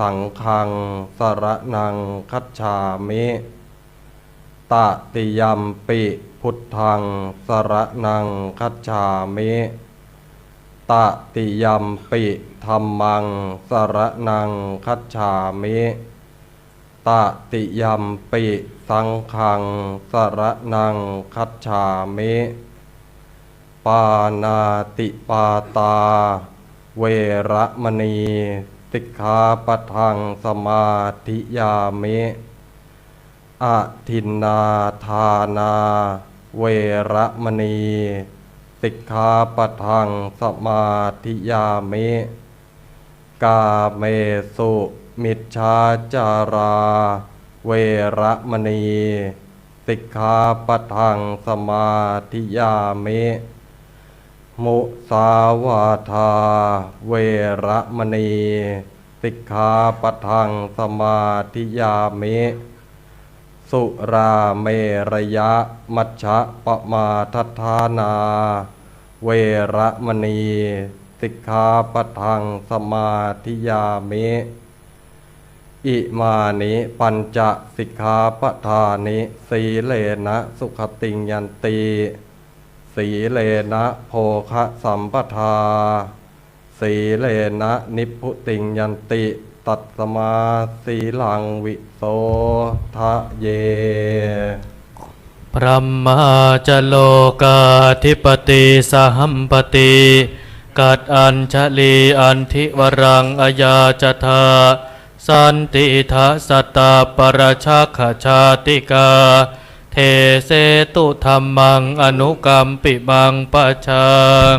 สังฆังสรนังคัจฉามิตติยัมปิพุทธังสรนังคัจฉามิตติยัมปิธรรมังสรนังคัจฉามิตติยัมปิสังฆังสรนังคัจฉามิปานาติปาตา เวรมณี สิกขาปะทังสมาธิยามิอะทินนาทานา เวระมณีสิกขาปะทังสมาธิยามิ กาเมสุมิจฉาจารา เวระมณีสิกขาปะทังสมาธิยามิ มุสาวาทา เวระมณี สิกขาปทังสมาธิยามิสุราเมรยะ มัชฌะปมาทัฏฐานา เวระมณี สิกขาปทังสมาธิยามิอิมานิปัญจสิกขาปทานิ สีเลนะสุขติงยันตี สีเลนะโภคะสัมปทา สีเลนะนิพุติงยันติ ตัตสมาสีลังวิโสทะเยพระมาจโลกาธิปติสหัมปติกัดอัญชลีอันทิวรังอายาจทาสันติทัสตตาปรชาขชาติกา เทเสตุธรรมังอนุกรรมปิบังปะชัง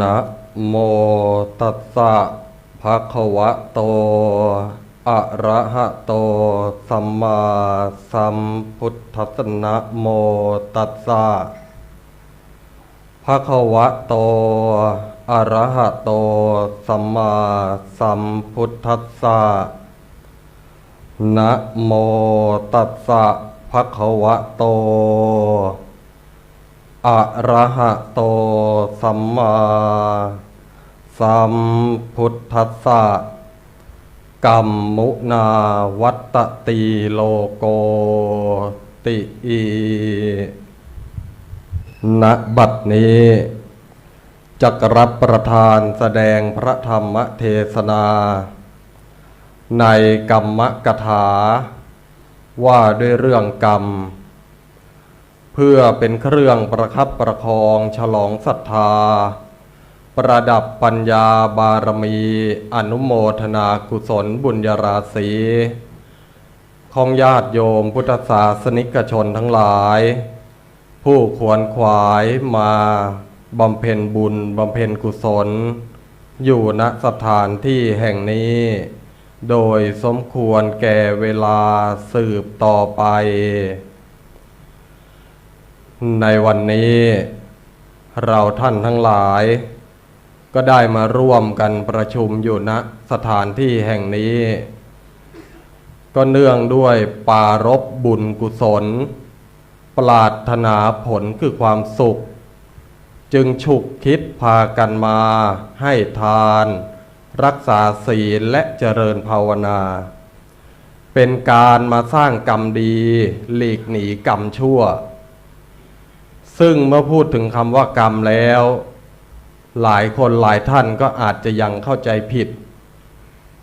นะโมตัสสะภะคะวะโต อะระหะโต สัมมาสัมพุทธัสสะนะโมตัสสะภะคะวะโต อะระหะโต สัมมาสัมพุทธัสสะ นะโมตัสสะภะคะวะโต อะระหะโตสัมมาสัมพุทธัสสะกัมมุนาวัตติโลโกติอีณบัดนี้จักรับประทานแสดงพระธรรมเทศนา ในกรรมกถา ว่าด้วยเรื่องกรรม เพื่อเป็นเครื่องประคับประคองฉลองศรัทธา ประดับปัญญาบารมีอนุโมทนากุศลบุญญาราศีของญาติโยมพุทธศาสนิกชนทั้งหลาย ผู้ควรขวายมาบำเพ็ญบุญบำเพ็ญกุศล อยู่ณสถานที่แห่งนี้ โดยสมควรแก่เวลาสืบต่อไป ในวันนี้ เราท่านทั้งหลาย ก็ได้มาร่วมกันประชุมอยู่ณสถานที่แห่งนี้ ก็เนื่องด้วยปารบบุญกุศล ปรารถนาผลคือความสุข จึงฉุกคิดพากันมาให้ทาน รักษาศีลและเจริญภาวนา เป็นการมาสร้างกรรมดีหลีกหนีกรรมชั่ว ซึ่งเมื่อพูดถึงคำว่ากรรมแล้ว หลายคนหลายท่านก็อาจจะยังเข้าใจผิด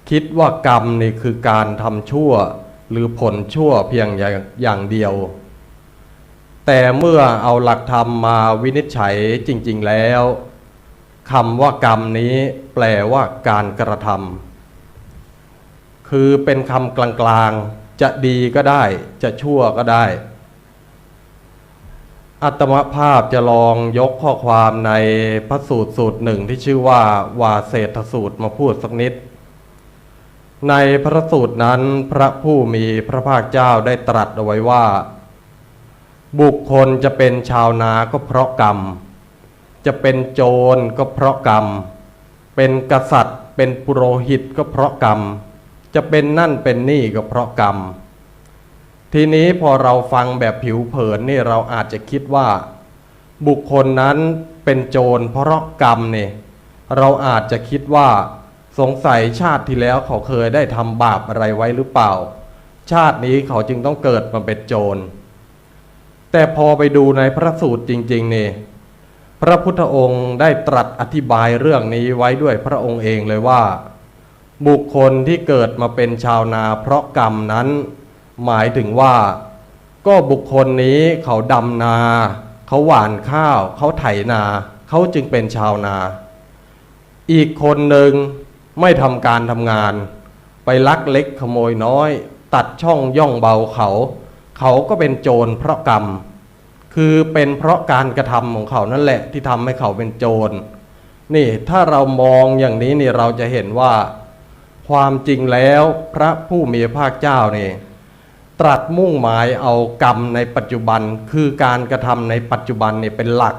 คิดว่ากรรมนี่คือการทำชั่วหรือผลชั่วเพียงอย่างางเดียว แต่เมื่อเอาหลักธรรมมาวินิจฉัยจริง ๆแล้ว คำว่ากรรมนี้แปลว่าการกระทำคือเป็นคำกลางๆ จะดีก็ได้ จะชั่วก็ได้ อัตมภาพจะลองยกข้อความในพระสูตรสูตรหนึ่งที่ชื่อว่า วาเศรษฐสูตรมาพูดสักนิด ในพระสูตรนั้นพระผู้มีพระภาคเจ้าได้ตรัสเอาไว้ว่า บุคคลจะเป็นชาวนาก็เพราะกรรม จะเป็นโจรก็เพราะกรรม เป็นกษัตริย์ เป็นปุโรหิตก็เพราะกรรม จะเป็นนั่นเป็นนี่ก็เพราะกรรม ทีนี้พอเราฟังแบบผิวเผินนี่เราอาจจะคิดว่า บุคคลนั้นเป็นโจรเพราะกรรมเนี่ยเราอาจจะคิดว่าสงสัยชาติที่แล้วเขาเคยได้ทำบาปอะไรไว้หรือเปล่า ชาตินี้เขาจึงต้องเกิดมาเป็นโจร แต่พอไปดูในพระสูตรจริงๆนี่ พระพุทธองค์ได้ตรัสอธิบายเรื่องนี้ไว้ด้วยพระองค์เองเลยว่า บุคคลที่เกิดมาเป็นชาวนาเพราะกรรมนั้น หมายถึงว่า ก็บุคคลนี้เขาดำนา เขาหว่านข้าว เขาไถนา เขาจึงเป็นชาวนา อีกคนหนึ่งไม่ทำการทำงาน ไปลักเล็กขโมยน้อย ตัดช่องย่องเบาเขา เขาก็เป็นโจรเพราะกรรม คือเป็นเพราะการกระทำของเขานั่นแหละที่ทำให้เขาเป็นโจร นี่ถ้าเรามองอย่างนี้นี่เราจะเห็นว่า ความจริงแล้วพระผู้มีพระภาคเจ้านี่ตรัสมุ่งหมายเอากรรมในปัจจุบันคือการกระทำในปัจจุบันนี่เป็นหลัก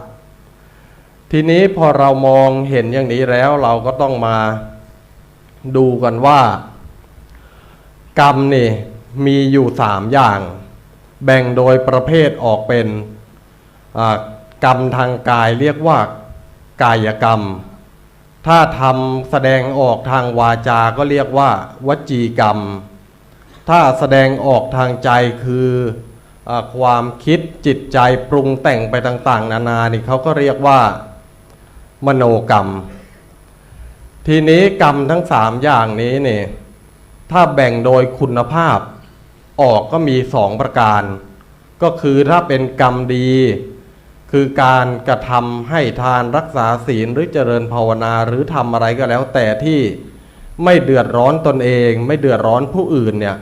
ทีนี้พอเรามองเห็นอย่างนี้แล้วเราก็ต้องมาดูกันว่า กรรมนี่มีอยู่สามอย่าง แบ่งโดยประเภทออกเป็น กรรมทางกายเรียกว่ากายกรรม ถ้าทำแสดงออกทางวาจาก็เรียกว่าวจีกรรม ถ้าแสดงออกทางใจคืออความคิดจิตใจปรุงแต่งไปต่าง ๆ นานานี่เขาก็เรียกว่ามโนกรรม ทีนี้กรรมทั้งสามอย่างนี้เนี่ยถ้าแบ่งโดยคุณภาพออกก็มีสองประการ ก็คือถ้าเป็นกรรมดี คือการกระทำให้ทานรักษาศีลหรือเจริญภาวนาหรือทำอะไรก็แล้ว แต่ที่ไม่เดือดร้อนตนเอง ไม่เดือดร้อนผู้อื่นเนี่ย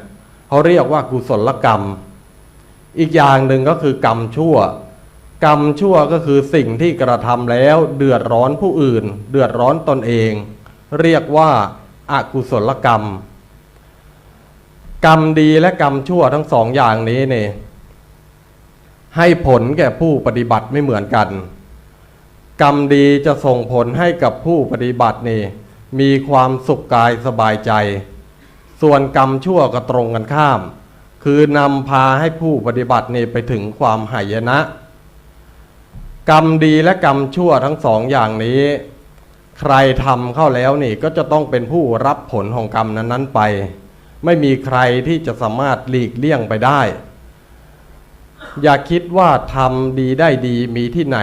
เขาเรียกว่ากุศลกรรม อีกอย่างหนึ่งก็คือกรรมชั่ว กรรมชั่วก็คือสิ่งที่กระทำแล้วเดือดร้อนผู้อื่น เดือดร้อนตนเอง เรียกว่าอากุศลกรรม กรรมดีและกรรมชั่วทั้งสองอย่างนี้เนี่ย ให้ผลแก่ผู้ปฏิบัติไม่เหมือนกัน กรรมดีจะส่งผลให้กับผู้ปฏิบัตินี่มีความสุขกายสบายใจ ส่วนกรรมชั่วก็ตรงกันข้าม คือนำพาให้ผู้ปฏิบัตินี่ไปถึงความหายนะ กรรมดีและกรรมชั่วทั้งสองอย่างนี้ ใครทำเข้าแล้วนี่ก็จะต้องเป็นผู้รับผลของกรรมนั้นๆไป ไม่มีใครที่จะสามารถหลีกเลี่ยงไปได้ อย่าคิดว่าทำดีได้ดีมีที่ไหน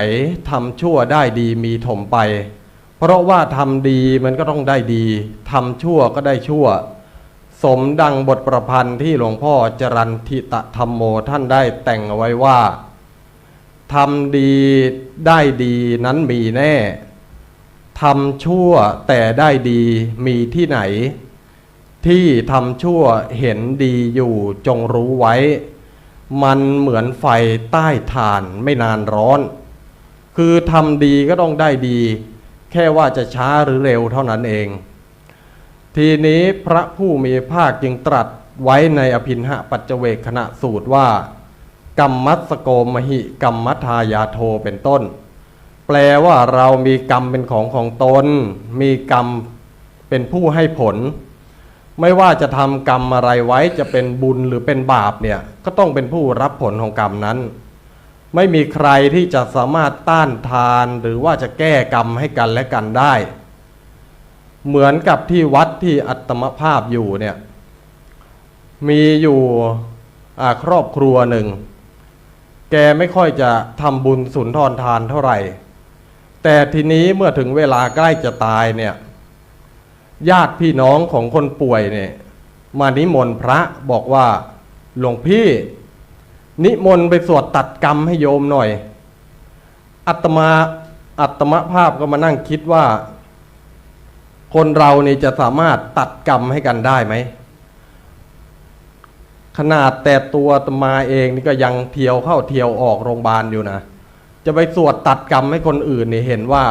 ทำชั่วได้ดีมีถมไป เพราะว่าทำดีมันก็ต้องได้ดีทำชั่วก็ได้ชั่ว สมดังบทประพันธ์ที่หลวงพ่อจรันทิตธรรมโมท่านได้แต่งเอาไว้ว่าทำดีได้ดีนั้นมีแน่ทำชั่วแต่ได้ดีมีที่ไหน ที่ทำชั่วเห็นดีอยู่จงรู้ไว้ มันเหมือนไฟใต้ถ่านไม่นานร้อน คือทำดีก็ต้องได้ดี แค่ว่าจะช้าหรือเร็วเท่านั้นเอง ทีนี้พระผู้มีภาคจึงตรัสไว้ในอภินหะปัจเจเวคขณะสูตรว่า กรรมมัสโกมหิกรรมทายาโทเป็นต้น แปลว่าเรามีกรรมเป็นของของตน มีกรรมเป็นผู้ให้ผล ไม่ว่าจะทำกรรมอะไรไว้จะเป็นบุญหรือเป็นบาปเนี่ยก็ต้องเป็นผู้รับผลของกรรมนั้น ไม่มีใครที่จะสามารถต้านทานหรือว่าจะแก้กรรมให้กันและกันได้ เหมือนกับที่วัดที่อัตมภาพอยู่เนี่ยมีอยู่ครอบครัวหนึ่ง แกไม่ค่อยจะทำบุญสุนทรทานเท่าไหร่ แต่ทีนี้เมื่อถึงเวลาใกล้จะตายเนี่ย ญาติพี่น้องของคนป่วยเนี่ยมานิมนต์พระบอกว่าหลวงพี่ นิมนต์ไปสวดตัดกรรมให้โยมหน่อย อัตมาอัตมภาพก็มานั่งคิดว่า คนเรานี่จะสามารถตัดกรรมให้กันได้ไหม ขนาดแต่ตัวตมาเองนี่ก็ยังเที่ยวเข้าเที่ยวออกโรงพยาบาลอยู่นะ จะไปสวดตัดกรรมให้คนอื่นนี่เห็นว่า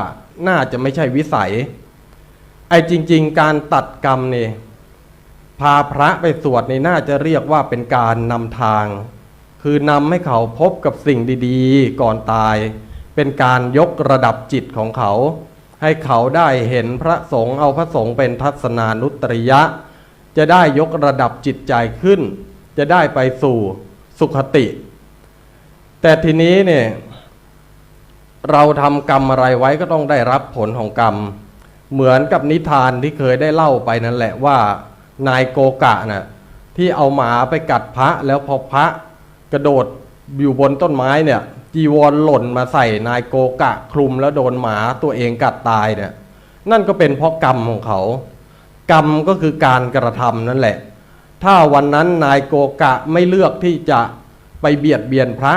น่าจะไม่ใช่วิสัย ไอ้จริง ๆ การตัดกรรมนี่พาพระไปสวดนี่น่าจะเรียกว่าเป็นการนำทาง คือนำให้เขาพบกับสิ่งดีๆ ก่อนตาย เป็นการยกระดับจิตของเขา ให้เขาได้เห็นพระสงฆ์เอาพระสงฆ์เป็นทัศนานุตริยะ จะได้ยกระดับจิตใจขึ้น จะได้ไปสู่สุขติ แต่ทีนี้เนี่ยเราทำกรรมอะไรไว้ก็ต้องได้รับผลของกรรม เหมือนกับนิทานที่เคยได้เล่าไปนั่นแหละว่านายโกกะน่ะที่เอาหมาไปกัดพระแล้วพอพระกระโดดอยู่บนต้นไม้เนี่ยจีวรหล่นมาใส่นายโกกะคลุมแล้วโดนหมาตัวเองกัดตายเนี่ยนั่นก็เป็นเพราะกรรมของเขา กรรมก็คือการกระทำนั่นแหละ ถ้าวันนั้นนายโกกะไม่เลือกที่จะไปเบียดเบียนพระ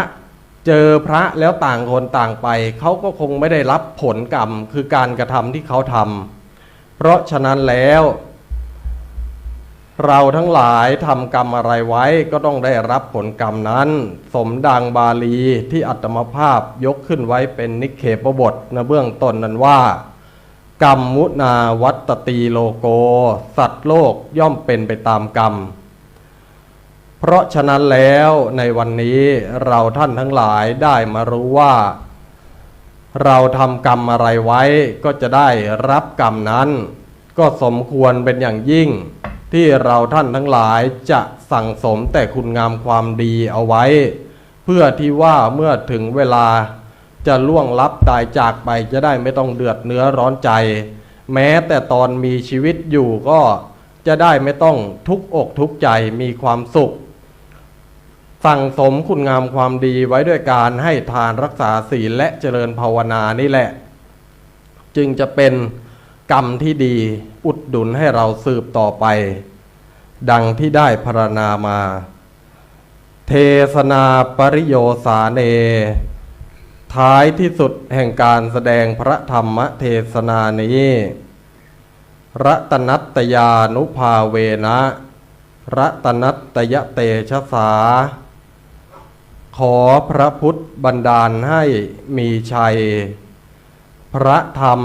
เจอพระแล้วต่างคนต่างไป เขาก็คงไม่ได้รับผลกรรมคือการกระทำที่เขาทำเพราะฉะนั้นแล้ว เราทั้งหลายทำกรรมอะไรไว้ก็ต้องได้รับผลกรรมนั้น สมดังบาลีที่อัตมภาพยกขึ้นไว้เป็นนิเคปบทในเบื้องต้นนั้นว่า กรรมมุนาวัตตีโลโก สัตว์โลกย่อมเป็นไปตามกรรม เพราะฉะนั้นแล้วในวันนี้เราท่านทั้งหลายได้มารู้ว่า เราทำกรรมอะไรไว้ก็จะได้รับกรรมนั้น ก็สมควรเป็นอย่างยิ่ง ที่เราท่านทั้งหลายจะสั่งสมแต่คุณงามความดีเอาไว้ เพื่อที่ว่าเมื่อถึงเวลาจะล่วงลับตายจากไปจะได้ไม่ต้องเดือดเนื้อร้อนใจ แม้แต่ตอนมีชีวิตอยู่ก็จะได้ไม่ต้องทุกอกทุกใจมีความสุข สั่งสมคุณงามความดีไว้ด้วยการให้ทานรักษาศีลและเจริญภาวนานี่แหละ จึงจะเป็นกรรมที่ดีอุดหนุนให้เราสืบต่อไป ดังที่ได้พรณนามา เทศนาปริโยสาเน ท้ายที่สุดแห่งการแสดงพระธรรมเทศนานี้รัตนัตยานุภาเวนะ รัตนัตยเตชะสา ขอพระพุทธบันดาลให้มีชัย พระธรรม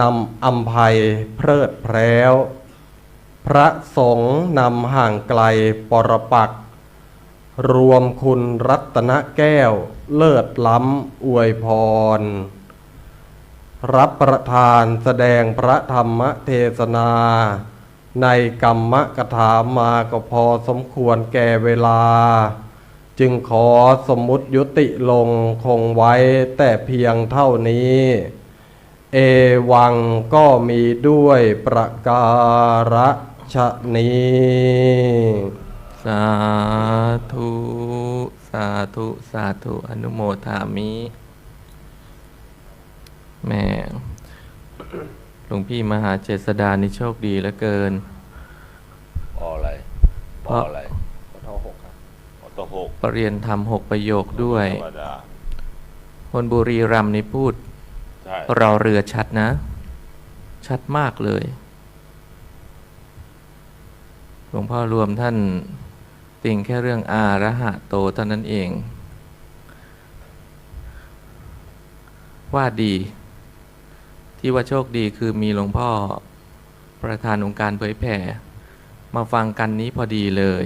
นำอัมภัยเพลิดเพร้ว พระสงฆ์นำห่างไกลปรปัก รวมคุณรัตนแก้วเลิศล้ำอวยพร รับประทานแสดงพระธรรมเทศนา ในกรรมกถามากพอสมควรแก่เวลา จึงขอสมมุติยุติลงคงไว้แต่เพียงเท่านี้ เอวังก็มีด้วยประการฉนี้สาธุ สาธุ สาธุ อนุโมทามิ แม่หลวงพี่มหาเจษดานี่โชคดีเหลือเกินปออะไรเพปอราะอะไรปทหกครับปอตหก ปรเรียนทำหกประโยคด้วยธรรมดาคนบุรีรัมย์นี่พูดใช่เราเรือชัดนะ ชัดมากเลย หลวงพ่อรวมท่านติ่งแค่เรื่องอาระหะโตเท่านั้นเอง ว่าดี ที่ว่าโชคดีคือมีหลวงพ่อประธานองค์การเผยแผ่มาฟังกันนี้พอดีเลย